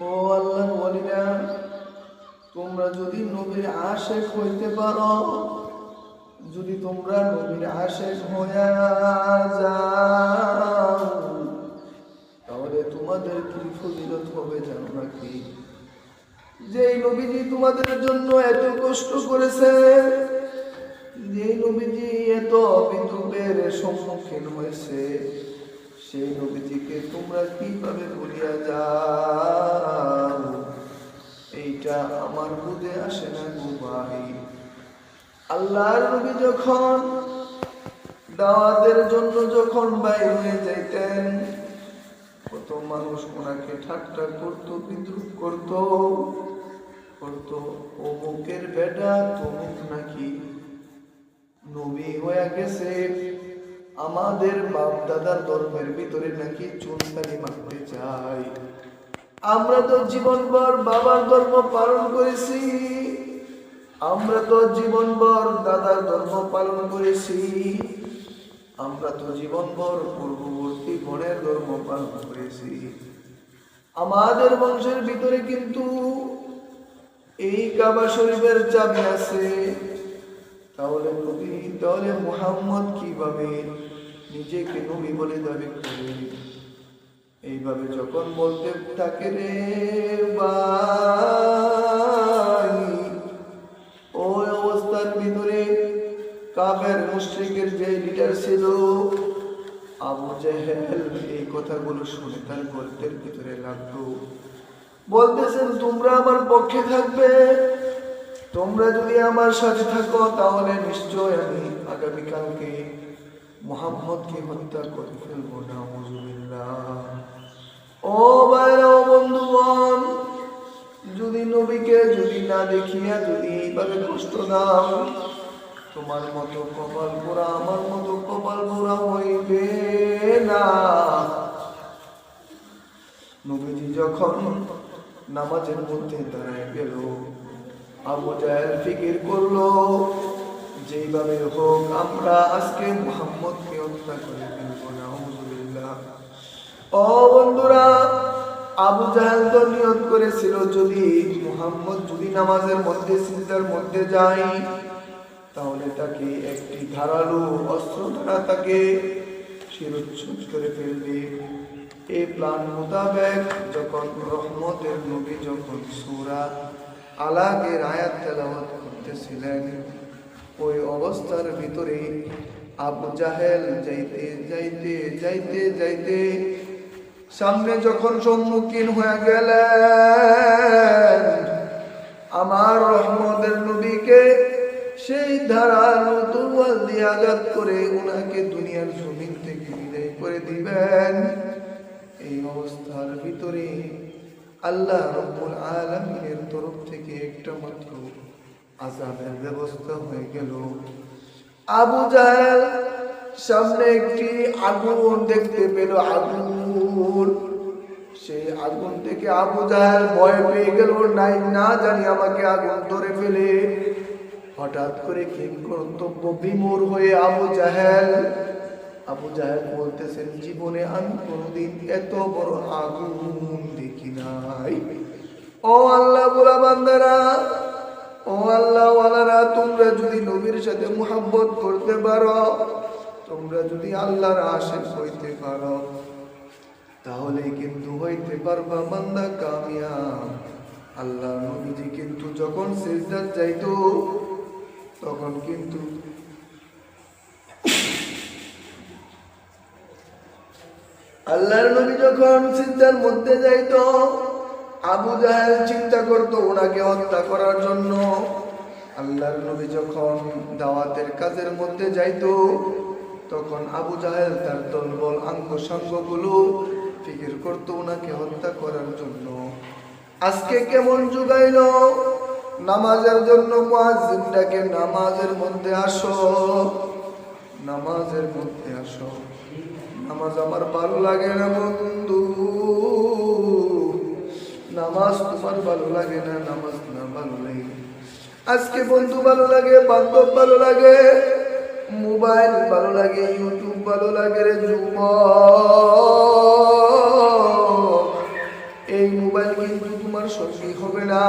ও বলিনা তোমরা যদি নবীর আশেক হইতে পারো, যদি তোমরা নবীর আশেক হইয়া যাও, তাহলে তোমাদের কি ফজিলত হবে জানো নাকি? যে নবীজি তোমাদের জন্য এত কষ্ট করেছে যে নবীজি এত বিদ্রুপের সম্মুখীন হয়েছে সেই নবীজিকে তোমরা কীভাবে ভুলিয়া যাও? এইটা আমার বুঝে আসে না গো ভাই। আল্লাহর নবী যখন দাওয়াতের জন্য যখন বাইর হয়ে যাইতেন কত মানুষ ওনাকে ঠাট্টা করত, বিদ্রুপ করত। করত অমুকের বেটা তমুক নাকি নবী হয়ে গেছে। আমাদের বাপ দাদার ধর্মের ভিতরে নাকি চুনকালি মারতে চাই। আমরা তো জীবনভর বাবার ধর্ম পালন করেছি। আমরা তো জীবনভর দাদার ধর্ম পালন করেছি। আমরা তো জীবনভর পূর্ববর্তী গণের ধর্ম পালন করেছি। আমাদের বংশের ভিতরে কিন্তু এই কাবা শরীফের চাবি আছে। তাহলে তাহলে মুহাম্মদ কীভাবে নিজেকে নবী বলে দাবি করে। এইভাবে যখন বলতে থাকে রে ওই অবস্থার ভিতরে কাবের মুশ্রিকের যে লিডার ছিল, আবু জেহেল এই কথাগুলো শুনে তার গল্পের ভিতরে লাগল। বলতেছেন, তোমরা আমার পক্ষে থাকবে। তোমরা যদি আমার সাথে থাকো, তাহলে নিশ্চয় আমি আগামীকালকে মোহাম্মদকে হত্যা করে ফেলব না ও যদি নবীকে যদি না দেখিয়া যদি এইভাবে কষ্ট দাও, তোমার মতো কপাল পোড়া, আমার মতো কপাল পোড়া হইবে না। নবীজি যখন নামাজের মধ্যে দাঁড়ায় গেল, আবু জাহেল ফিকির করল যেইভাবে হোক, আমরা আজকে মোহাম্মদকে হত্যা করে ফেলব না ও বন্ধুরা, আবু জাহেল তো নিয়ত করেছিল, যদি মুহাম্মদ যদি নামাজের মধ্যে, সিজদার মধ্যে যায়, তাহলে তাকে একটি ধারালো অস্ত্র দ্বারা তাকে শিরোচ্ছুদ করে ফেলবে। এই প্ল্যান মোতাবেক যখন রহমতের নবী যখন সুরা আলাগের আয়াত তেলাওয়াত করতেছিলেন ওই অবস্থার ভিতরে আবু জাহেল যাইতে যাইতে যাইতে যাইতে সামনে যখন সম্মুখীন হয়ে গেলেন, আমার রহমতের নবীকে সেই ধারা নতুন দিয়ে আঘাত করে ওনাকে দুনিয়ার জমিন থেকে বিদায় করে দিবেন। এই অবস্থার ভিতরে আল্লাহ রব্বুল আলমিনের তরফ থেকে একটা মাত্র আজাবের ব্যবস্থা হয়ে গেল। আবু জাহেল সামনে একটি আগুন দেখতে পেল, আগুন। সেই আগুন থেকে আবু জাহেল ভয় পেয়ে গেল, নাই, না জানি আমাকে আগুন ধরে ফেলে। হঠাৎ করে কিং কর্তব্য বিমূর হয়ে আবু জাহেল আবু জাহেল বলতেছেন, জীবনে আমি কোনোদিন এত বড় আগুন দেখি নাই। ও আল্লাহ বলা বান্দারা ও আল্লাহ ওয়ালারা, তোমরা যদি নবীর সাথে মুহাব্বত করতে পারো, তোমরা যদি আল্লাহর আশেক হইতে পারো তাহলে কিন্তু হইতে পারবা বান্দা কামিয়া আল্লাহ নবীজি কিন্তু যখন সেজদার যাইতো, তখন কিন্তু আল্লাহর নবী যখন চিন্তার মধ্যে যাইতো আবু জাহেল চিন্তা করতো ওনাকে হত্যা করার জন্য। আল্লাহর নবী যখন দাওয়াতের কাজের মধ্যে যাইতো, তখন আবু জাহেল তার দলবল আঙ্গ সঙ্গগুলো ফিকির করতো ওনাকে হত্যা করার জন্য। আজকে কেমন যুগাইল? নামাজের জন্য মুয়াজ্জিনটাকে নামাজের মধ্যে আসো। নামাজের মধ্যে আসো। নামাজ আমার ভালো লাগে না বন্ধু। নামাজ তোমার ভালো লাগে না? নামাজ না ভালো লাগে। আজকে বন্ধু ভালো লাগে, বান্ধব ভালো লাগে, মোবাইল ভালো লাগে, ইউটিউব ভালো লাগে রে যুব এই মোবাইল কিন্তু তোমার সঙ্গী হবে না,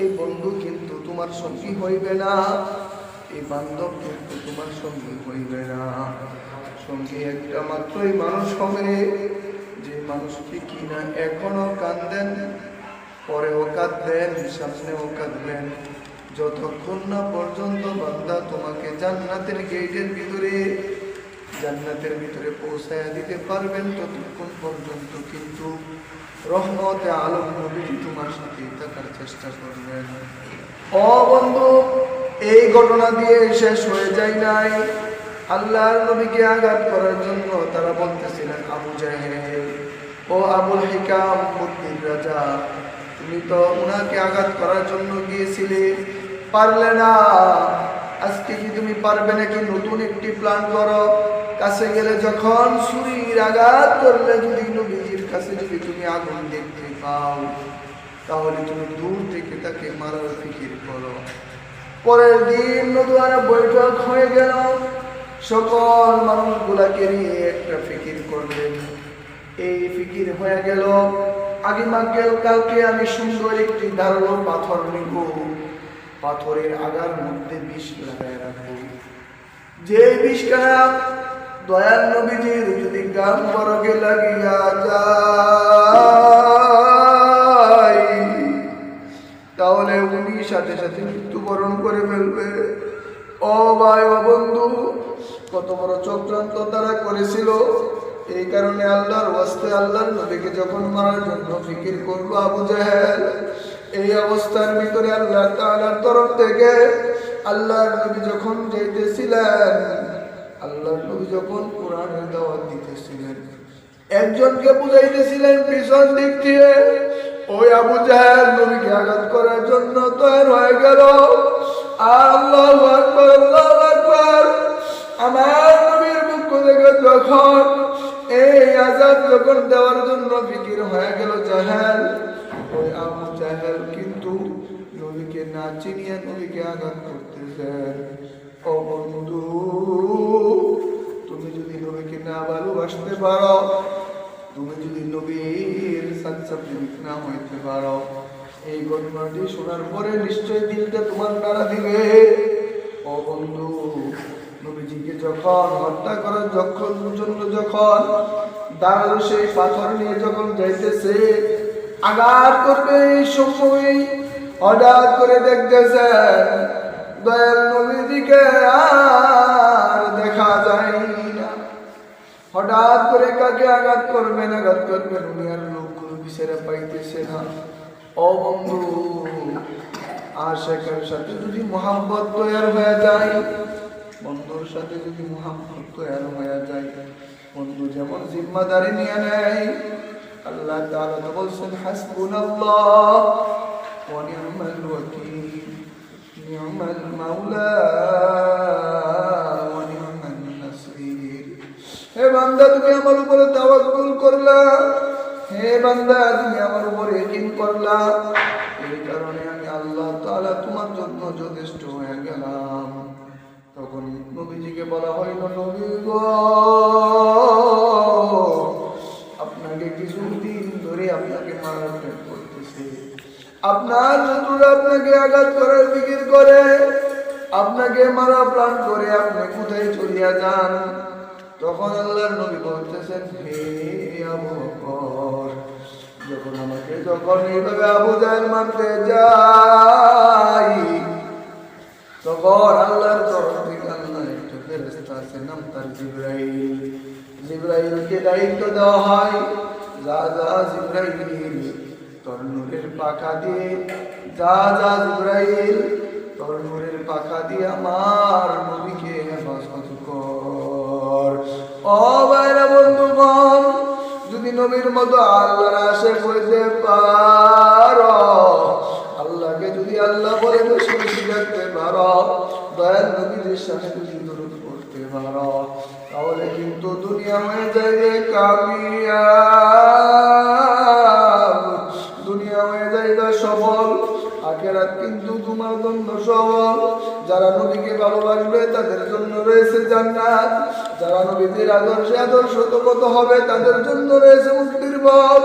এই বন্ধু কিন্তু তোমার সঙ্গী হইবে না, এই বান্ধব কিন্তু তোমার সঙ্গী হইবে না। সঙ্গী একটা মাত্রই মানুষ হবে। মানুষটি কিনা, এখনও কান্দেন, পরেও কাঁদবেন, সামনেও কাঁদবেন। যতক্ষণ না পর্যন্ত বান্দা তোমাকে জান্নাতের গেটের ভিতরে, জান্নাতের ভিতরে পৌঁছায় দিতে পারবেন, ততক্ষণ পর্যন্ত কিন্তু রহমতে আলম নবীজি তোমার সাথে থাকার চেষ্টা করবেন। ও বন্ধু, এই ঘটনা দিয়ে শেষ হয়ে যায় নাই। আল্লাহর নবীকে আঘাত করার জন্য তারা বলতেছিলেন, আবু জাহেল ও আবুল হিকাম বুদ্ধির রাজা, তুমি তো উনাকে আঘাত করার জন্য গিয়েছিলে। পারলে না। আজকে কি তুমি পারবে নাকি নতুন একটি প্ল্যান করো? কাছে গেলে যখন ছুরির আঘাত করলে যদি নবীজির কাছে যদি তুমি আগুন দেখতে পাও, তাহলে তুমি দূর থেকে তাকে মারার ফিকির করো। পরের দিন নদুয়ারা বৈঠক হয়ে গেল। সকল মানুষগুলাকে নিয়ে একটা ফিকির করলেন। এই ফিকির হয়ে গেল। আগিমা গেল, কালকে আমি সুন্দর একটি ধারালো পাথর নিব। পাথরের আগার মধ্যে বিষ লাগায় যে বিষটা দয়াল নবীজির যদি গান বরকে লাগিয়া যায়, তাহলে উনি সাথে সাথে মৃত্যুবরণ করে ফেলবে। ও বন্ধু, কত বড় চক্রান্ত তারা করেছিল। এই কারণে আল্লাহর ওয়াস্তে আল্লাহর নবীকে যখন মারার জন্য ফিকির করল আবু জাহেল, এই অবস্থার ভিতরে আল্লাহ তাআলার তরফ থেকে আল্লাহর নবী যখন যাইতেছিলেন আল্লাহর নবী যখন কোরআনের দাওয়াত দিতেছিলেন, একজনকে বুঝাইতেছিলেন পিছন দিক দিয়ে, ওই আবু জাহেল নবীকে আঘাত করার জন্য তৈরি হয়ে গেল। আল্লাহ আকবার আল্লাহ আকবার। আমার নবীর পক্ষ থেকে যখন এই আজাদ যখন দেওয়ার জন্য ফিকির হয়ে গেল জাহেল, ওই আবু জাহেল কিন্তু নবীকে না চিনিয়ে নবীকে আঘাত করতেছেন ও বন্ধু, তুমি যদি নবীকে না ভালোবাসতে পারো, তুমি যদি নবীর সাবজেক্ট না হইতে পারো, এই ঘটনাটি শোনার পরে নিশ্চয় দিলটা তোমার নাড়া দিবে। ও বন্ধু নবীজিকে যখন হত্যা করার যখন জন্য যখন দাঁড়াল সেই পাথর নিয়ে যখন যাইতেছে, আঘাত করবে এই সময় হঠাৎ করে দেখতেছে দয়াল নবীজিকে আর দেখা যায় না। হঠাৎ করে কাকে আঘাত করবেন আঘাত করবেন, উনি আর লোকগুলো বিচারে পাইতেছে না। ও বন্ধু আশেখের সাথে যদি মোহাম্মত তৈয়ার হয়ে যায় বন্ধুর সাথে যদি মোহাম্মত তৈয়ার হয়ে যায়, বন্ধু যেমন জিম্মাদারি নিয়ে নেয়, আল্লাহ তাআলা তো বলছেন, হাসবুনাল্লাহ ওয়া নি'মাল ওয়াকিল, নি'মাল মাওলা হে বান্দা, তুমি আমার উপরে তাওয়াক্কুল করলা। হে বান্দা, তুমি আমার উপরে ইকিন করলা। এই কারণে আমি আল্লাহ তাআলা তোমার জন্য যথেষ্ট হয়ে গেলাম। তখন নবীজিকে বলা হইল নবী আপনাকে কিছুদিন ধরে আপনাকে প্ল্যান করতেছে। আপনার শত্রুরা আপনাকে আঘাত করার ফিকির করে। আপনাকে মারা প্ল্যান করে আপনি কোথায় চলিয়া যান? তখন আল্লাহর নবী বলতেছেন হে আবু বকর যখন আমাকে যখন এইভাবে আবু জাহেল মারতে যাই তখন আল্লাহর তরফ থেকে আল্লাহ একটা ফেরেশতা আছে নাম তার জিব্রাইল। জিব্রাইলকে দায়িত্ব দেওয়া হয়, যা যা জিব্রাইল তোর পাখা দিয়ে, যা যা জিব্রাইল তোর নূরের পাখা দিয়ে আমার নবীকে হেফাজত কর। ও ভাইরা বন্ধুগণ, যদি নবীর মতো আল্লাহর আশে হইতে পারো আল্লাহকে যদি আল্লাহ বলে বেশি বেশি দেখতে পারো দয়াল নবীদের সাথে যদি দূরত করতে পারো তাহলে কিন্তু দুনিয়া হয়ে যাবে কামিয়াব দুনিয়া হয়ে যাইবে সফল কিন্তু যারা নবীকে ভালোবাসবে, তাদের জন্য রয়েছে জান্নাত। যারা নবীদের আদর্শে আদর্শ কত হবে, তাদের জন্য রয়েছে মুক্তির পথ।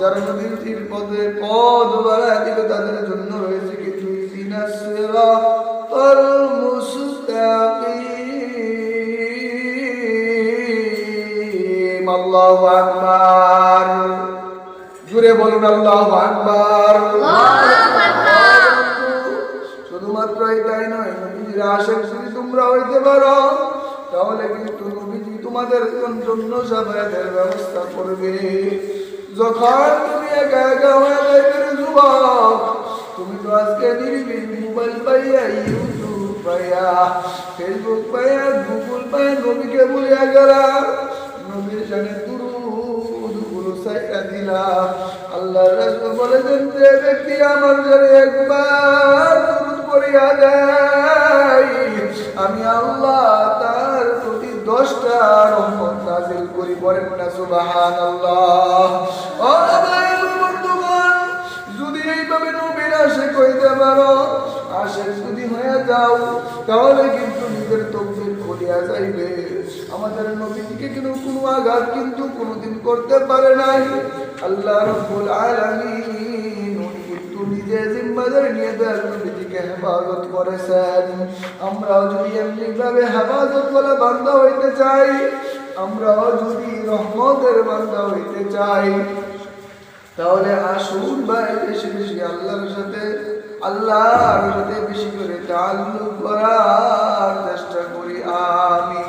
যারা নবীর পদে পদ বাড়ায় দিবে, তাদের জন্য রয়েছে ইহদিনাস সিরাতাল মুস্তাকিম আল্লাহু আকবার। জুড়ে বলুন আল্লাহু আকবার। শুধুমাত্র এটাই নয় নবীজির আশেক যদি তোমরা হইতে পারো তাহলে কিন্তু নবীজি তোমাদের জন্য সাফায়াতের ব্যবস্থা করবে। যখন তুমি একা একা হয়ে যাইবে যুবক তুমি তো আজকে নিরিবিলি মোবাইল পাইয়া ইউটিউব পাইয়া ফেসবুক পাইয়া গুগল পাইয়া নবীকে বলিয়া গেলা। আল্লাহ রাসূল বলেছেন যে আমার জন্য একবার দুরুদ পড়িয়া দেয় আমি আল্লাহ তার প্রতি দশটা রহমত নাজিল করি পড়েন না সুবহানাল্লাহ। ও ভাই বন্ধুগণ, যদি এইভাবে নবীর আশে কইতে পারো আশে যদি হয়ে যাও, তাহলে কিন্তু নিজের তকদির খুলিয়া যাইবে। আমাদের নবীকে কিন্তু কোনো আঘাত কিন্তু কোনোদিন করতে পারে নাই? আল্লাহ রব্বুল আলামিন কিন্তু নিজে জিম্মাদারি নিয়ে তার নবীজিকে হেফাজত করেছেন। আমরাও যদি এমনি ভাবে হেফাজত বলে বান্দা হইতে চাই, আমরাও যদি রহমতের বান্দা হইতে চাই, তাহলে আসুন ভাই বেশি বেশি আল্লাহর সাথে। আল্লাহর সাথে বেশি করে তাল্লুক করার চেষ্টা করি আমি